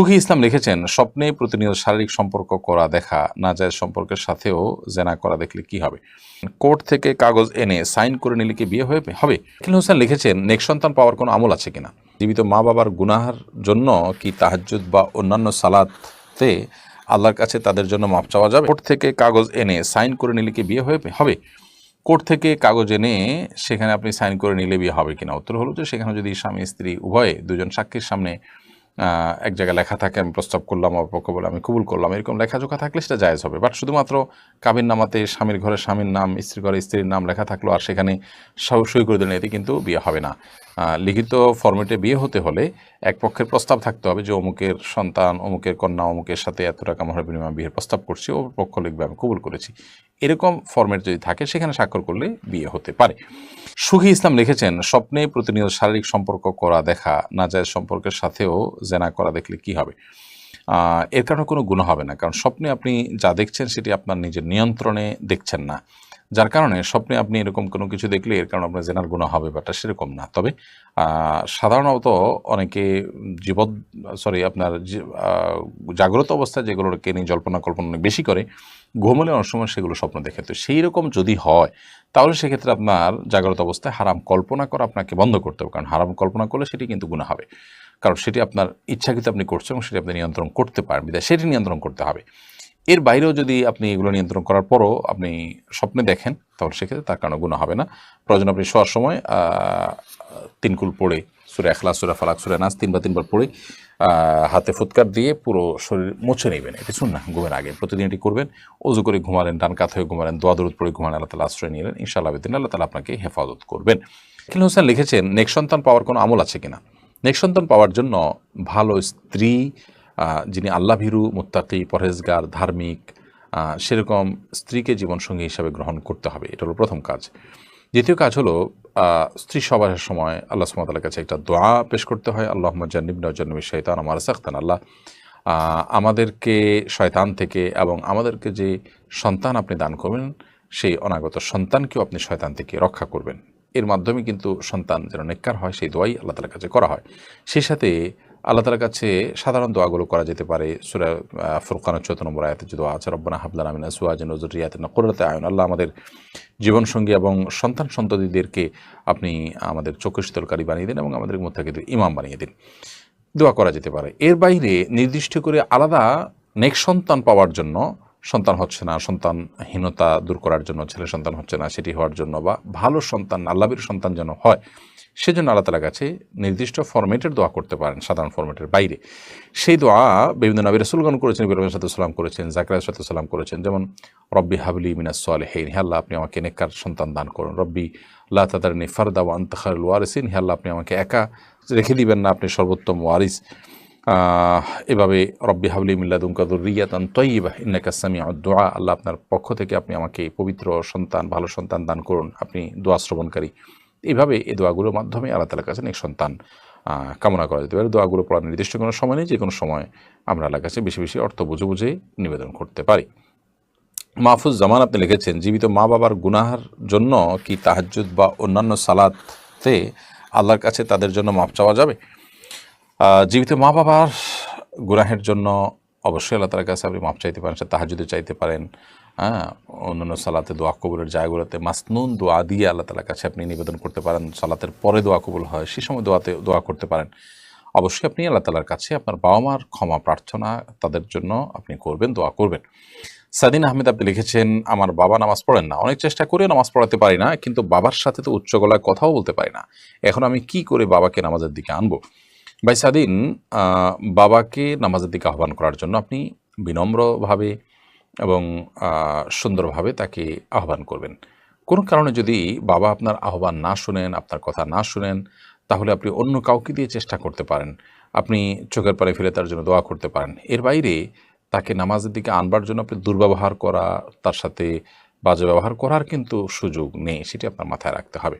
সুখী ইসলাম লিখেছেন, স্বপ্নে প্রতিনিয়ত শারীরিক সম্পর্ক করা দেখা, না যায় সম্পর্কের সাথেও জেনা করা দেখলে কি হবে? কোর্ট থেকে কাগজ এনে সাইন করে নিলে কি বিয়ে হয়ে হবে? কিল হোসেন লিখেছেন, নেক সন্তান পাওয়ার কোনো আমল আছে কিনা? জীবিত মা বাবার গুনাহার জন্য কি তাহাজ্জুদ বা অন্যান্য সালাতে আল্লাহর কাছে তাদের জন্য মাপ চাওয়া যাবে? কোর্ট থেকে কাগজ এনে সাইন করে নিলে কি বিয়ে হয়ে হবে? কোর্ট থেকে কাগজ এনে সেখানে আপনি সাইন করে নিলে বিয়ে হবে কিনা? উত্তর হলো যে, সেখানে যদি স্বামী, স্ত্রী উভয়ে দুজন সাক্ষীর সামনে এক জায়গায় লেখা থাকে, আমি প্রস্তাব করলাম আমার পক্ষ বলে আমি কবুল করলাম। এরকম লেখাজোখা থাকলে সেটা জায়েজ হবে। বাট শুধুমাত্র কাবির নামাতে স্বামীর ঘরে স্বামীর নাম, স্ত্রীর ঘরে স্ত্রীর নাম লেখা থাকল আর সেখানে সই করে দিলেন, এতে কিন্তু বিয়ে হবে না। লিখিত ফর্মেটে বিয়ে হতে হলে এক পক্ষের প্রস্তাব থাকতে হবে যে অমুকের সন্তান, অমুকের কন্যা, অমুকের সাথে এত টাকা মহার বিনিময়ে বিয়ের প্রস্তাব করছি ও পক্ষ লিখবে, আমি কবুল করেছি। এরকম ফর্মেট যদি থাকে, সেখানে স্বাক্ষর করলে বিয়ে হতে পারে। সুখী ইসলাম লিখেছেন, স্বপ্নে প্রতিনিয়ত শারীরিক সম্পর্ক করা দেখা না যায় সম্পর্কের সাথেও জেনা করা দেখলে কি হবে? এর কারণে কোনো গুণ হবে না, কারণ স্বপ্নে আপনি যা দেখছেন, সেটি আপনার নিজের নিয়ন্ত্রণে দেখছেন না। যার কারণে স্বপ্নে আপনি এরকম কোনো কিছু দেখলে এর কারণে আপনার জেনার গুণ হবে বাটা সেরকম না। তবে সাধারণত অনেকে জীবৎ সরি, আপনার জাগ্রত অবস্থায় যেগুলোকে নিয়ে জল্পনা কল্পনা অনেক বেশি করে ঘুমলে অনেক সময় সেগুলো স্বপ্ন দেখে। তো সেই রকম যদি হয়, তাহলে সেক্ষেত্রে আপনার জাগ্রত অবস্থায় হারাম কল্পনা করা আপনাকে বন্ধ করতে হবে। কারণ হারাম কল্পনা করলে সেটি কিন্তু গুণা হবে। কারণ সেটি আপনার ইচ্ছাকৃত আপনি করছেন এবং সেটি আপনি নিয়ন্ত্রণ করতে পারেন বিধায় সেটি নিয়ন্ত্রণ করতে হবে। এর বাইরেও যদি আপনি এগুলো নিয়ন্ত্রণ করার পরও আপনি স্বপ্নে দেখেন, তাহলে সেক্ষেত্রে তার কারণে গুণা হবে না। প্রয়োজন আপনি শোয়ার সময় তিনকুল পড়ে, সুরে এখলা সুরা ফালাক, সুরে নাচ তিনবার তিনবার পড়ে হাতে ফুৎকার দিয়ে পুরো শরীর মুছে নেবেন। এটি শুন না ঘুমের আগে। প্রতিদিন এটি করবেন অজু করে ঘুমালেন, ডান কাত হয়ে ঘুমালেন, দোয়া দরুদ পড়ে ঘুমালেন, আল্লাহ তালা আশ্রয় নিলেন, ইনশাআল্লাহ বেদিন, আল্লাহ তালা আপনাকে হেফাজত করবেন। কিল হোসেন লিখেছেন, নেক সন্তান পাওয়ার কোনো আমল আছে কিনা? নেক সন্তান পাওয়ার জন্য ভালো স্ত্রী যিনি আল্লাহ ভীরু মুত্তাকি, পরহেজগার, ধার্মিক সেরকম স্ত্রীকে জীবনসঙ্গী হিসাবে গ্রহণ করতে হবে। এটা হলো প্রথম কাজ। দ্বিতীয় কাজ হলো স্ত্রী সবার সময় আল্লাহ সুমতালার কাছে একটা দোয়া পেশ করতে হয়। আল্লাহ জান্নিব নজন্নবী শৈতান আমার সাখতান আল্লাহ। আমাদেরকে শয়তান থেকে এবং আমাদেরকে যে সন্তান আপনি দান করবেন, সেই অনাগত সন্তানকেও আপনি শয়তান থেকে রক্ষা করবেন। এর মাধ্যমে কিন্তু সন্তান যেন নেককার হয়, সেই দোয়াই আল্লাহ তালার কাছে করা হয়। সেই সাথে আল্লাহ তালার কাছে সাধারণ দোয়াগুলো করা যেতে পারে। সুরা ফুরকানের চৌদ্দ নম্বর আয়াতে যে দোয়া আছে, রব্বানা হাবলান আমিনা সুয়াজ নজর রিয়াত নকরাতে আয়ন। আল্লাহ আমাদের জীবনসঙ্গী এবং সন্তান সন্ততিদেরকে আপনি আমাদের চোখে শীতলকারী বানিয়ে দিন এবং আমাদের মধ্যে ইমাম বানিয়ে দিন। দোয়া করা যেতে পারে। এর বাইরে নির্দিষ্ট করে আলাদা নেক সন্তান পাওয়ার জন্য, সন্তান হচ্ছে না, সন্তানহীনতা দূর করার জন্য, ছেলে সন্তান হচ্ছে না, সেটি হওয়ার জন্য বা ভালো সন্তান আল্লাবির সন্তান যেন হয় সেজন্য আল্লাহ তালার কাছে নির্দিষ্ট ফরম্যাটের দোয়া করতে পারেন, সাধারণ ফরম্যাটের বাইরে। সেই দোয়া বিভিন্ন নবী রসুলগণ করেছেন ইব্রাহিম সাথে করেছেন জাকরাত সাথে করেছেন, যেমন, রব্বি হাবলি মিনাস হেইন হে আল্লাহ আপনি আমাকে নেককার সন্তান দান করুন। রব্বি আল্লাহ তাদারনি ফারদা ওয়ান তাখারুল ওয়ারিসিন হে আল্লাহ আপনি আমাকে একা রেখে দিবেন না, আপনি সর্বোত্তম ওয়ারিস। এভাবে, রব্বি হাবলি মিল্লাদুমকাদুর রিয়াতান তৈবা ইন্নাকা সামি দোয়া আল্লাহ আপনার পক্ষ থেকে আপনি আমাকে পবিত্র সন্তান, ভালো সন্তান দান করুন। আপনি দোয়া শ্রবণকারী। এইভাবে এই দোয়াগুলোর মাধ্যমে আল্লাহ তালার কাছে নেক সন্তান কামনা করা যেতে পারে। দোয়াগুলো পড়ার নির্দিষ্ট কোনো সময় নেই যে কোনো সময় আমরা আল্লাহর কাছে বেশি বেশি অর্থ বুঝে বুঝে নিবেদন করতে পারি। মাহফুজ জামান আপনি লিখেছেন, জীবিত মা বাবার গুনাহার জন্য কি তাহাজ্জুদ বা অন্যান্য সালাতে আল্লাহর কাছে তাদের জন্য মাপ চাওয়া যাবে? জীবিত মা বাবার গুনাহের জন্য অবশ্যই আল্লাহ তালার কাছে আপনি মাপ চাইতে পারেন, সে তাহাজুদে চাইতে পারেন। হ্যাঁ অন্যান্য সালাতে দোয়া কবুলের জায়গাগুলোতে মাসনুন দোয়া দিয়ে আল্লাহ তালার কাছে আপনি নিবেদন করতে পারেন। সালাতের পরে দোয়া কবুল হয়, সে সময় দোয়াতে, দোয়া করতে পারেন। অবশ্যই আপনি আল্লাহ তালার কাছে আপনার বাবা মার ক্ষমা প্রার্থনা তাদের জন্য আপনি করবেন, দোয়া করবেন। সাদিন আহমেদ আপনি লিখেছেন, আমার বাবা নামাজ পড়েন না। অনেক চেষ্টা করে নামাজ পড়াতে পারি না, কিন্তু বাবার সাথে তো উচ্চ গলায় কথাও বলতে পারি না। এখন আমি কি করে বাবাকে নামাজের দিকে আনব? ভাই সাদিন বাবাকে নামাজের দিকে আহ্বান করার জন্য আপনি বিনম্রভাবে এবং সুন্দরভাবে তাকে আহ্বান করবেন। কোনো কারণে যদি বাবা আপনার আহ্বান না শুনেন, আপনার কথা না শুনেন, তাহলে আপনি অন্য কাউকে দিয়ে চেষ্টা করতে পারেন। আপনি চোখের পারে ফেলে তার জন্য দোয়া করতে পারেন। এর বাইরে তাকে নামাজের দিকে আনবার জন্য আপনি দুর্ব্যবহার করা, তার সাথে বাজে ব্যবহার করার কিন্তু সুযোগ নেই, সেটি আপনার মাথায় রাখতে হবে।